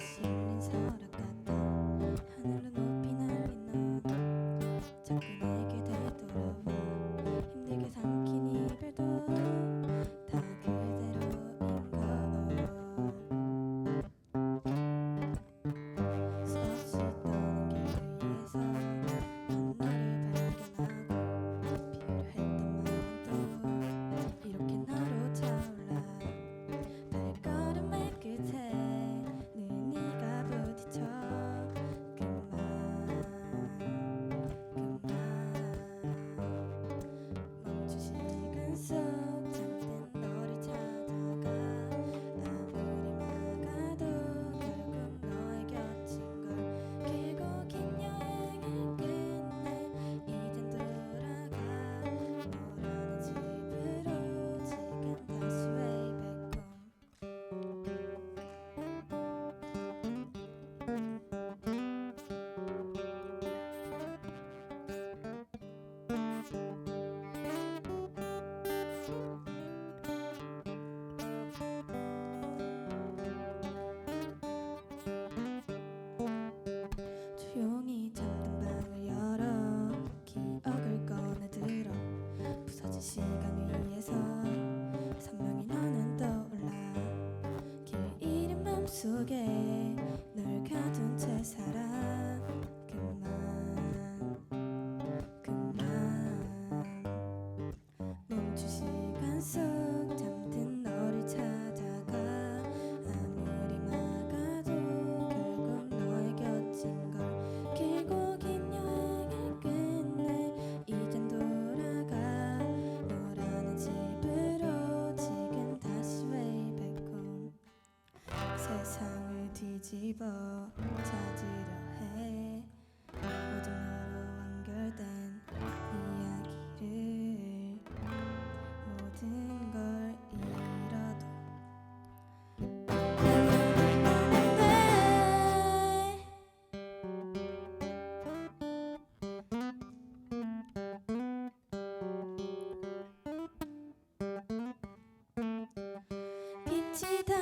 ます。 시간 위에서 선명히 너는 떠올라. 길 잃은 맘속에 널 가둔 채 살아. 그만. 뒤집어 찾으려 해. 모든 하루 완결된 이야기를 모든 걸 잃어도. 빛이 다